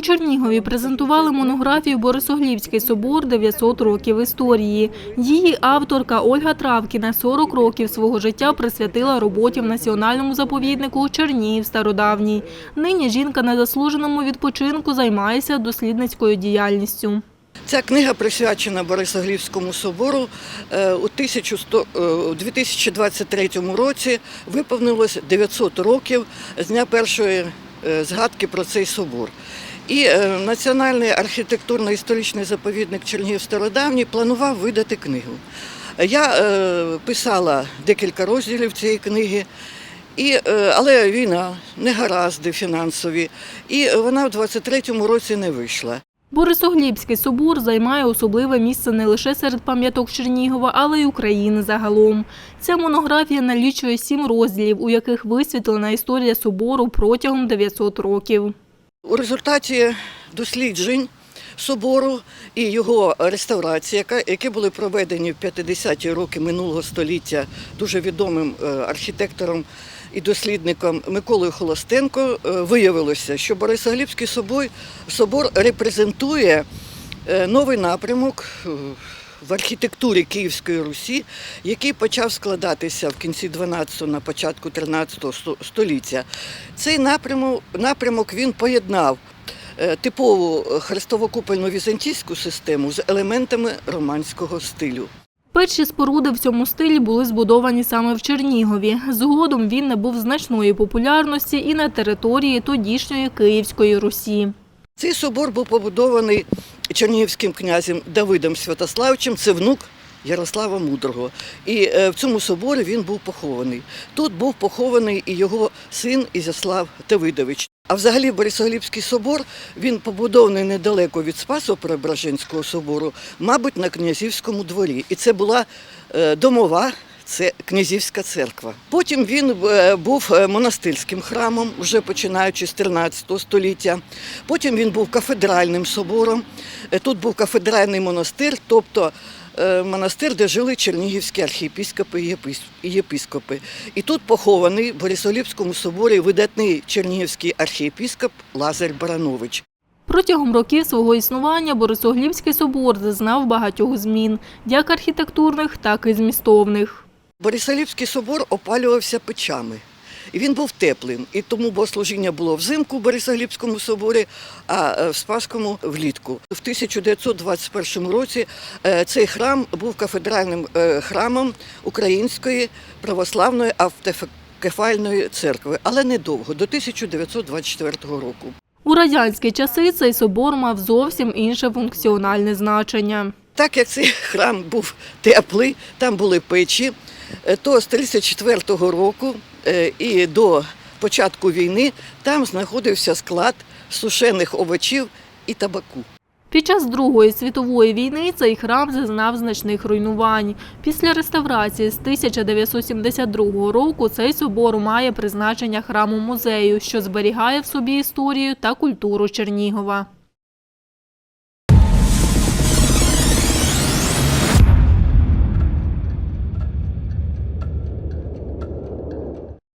Чернігові презентували монографію Борисоглівський собор 900 років історії. Її авторка Ольга Травкіна 40 років свого життя присвятила роботі в національному заповіднику Чернігів Стародавній. Нині жінка на заслуженому відпочинку займається дослідницькою діяльністю. Ця книга присвячена Борисоглівському собору. Е, У 1100 е, 2023 році виповнилось 900 років з дня першої е, згадки про цей собор. І е, Національний архітектурно-історичний заповідник Чернігів Стародавній планував видати книгу. Я е, писала декілька розділів цієї книги. І, е, але війна, негаразди фінансові, і вона в 23-му році не вийшла. Борисоглібський собор займає особливе місце не лише серед пам'яток Чернігова, але й України загалом. Ця монографія налічує сім розділів, у яких висвітлена історія собору протягом 900 років. У результаті досліджень собору і його реставрації, які були проведені в 50-ті роки минулого століття дуже відомим е, архітектором і дослідником Миколою Холостенко, е, виявилося, що Борисоглібський собор, репрезентує е, новий напрямок в архітектурі Київської Русі, який почав складатися в кінці 12-го, на початку 13 століття. Цей напрямок, напрямок він поєднав е, типову хрестово-купольну візантійську систему з елементами романського стилю. Перші споруди в цьому стилі були збудовані саме в Чернігові. Згодом він набув значної популярності і на території тодішньої Київської Русі. Цей собор був побудований чернігівським князем Давидом Святославичем, це внук Ярослава Мудрого. І е, в цьому соборі він був похований. Тут був похований і його син Ізяслав Давидович. А взагалі Борисоглібський собор він побудований недалеко від Спасо-Преображенського собору, мабуть, на князівському дворі. І це була е, домова. Це князівська церква. Потім він е, був е, монастирським храмом, вже починаючи з 13 століття. Потім він був кафедральним собором. Е, Тут був кафедральний монастир, тобто монастир, де жили чернігівські архієпіскопи і єпис- і єпископи. І тут похований в Борисоліпському соборі видатний чернігівський архієпископ Лазар Баранович. Протягом років свого існування Борисоглібський собор зазнав багатьох змін, як архітектурних, так і змістовних. Борисоліпський собор опалювався печами. І він був теплим, і тому богослужіння було взимку в Борисоглібському соборі, а е, в Спаському влітку. В 1921 році е, цей храм був кафедральним е, храмом Української православної автокефальної церкви, але недовго, до 1924 року. У радянські часи цей собор мав зовсім інше функціональне значення. Так як цей храм був теплий, там були печі, то з 34-го року е, і до початку війни там знаходився склад сушених овочів і табаку. Під час Другої світової війни цей храм зазнав значних руйнувань. Після реставрації з 1972 року цей собор має призначення храму музею, що зберігає в собі історію та культуру Чернігова.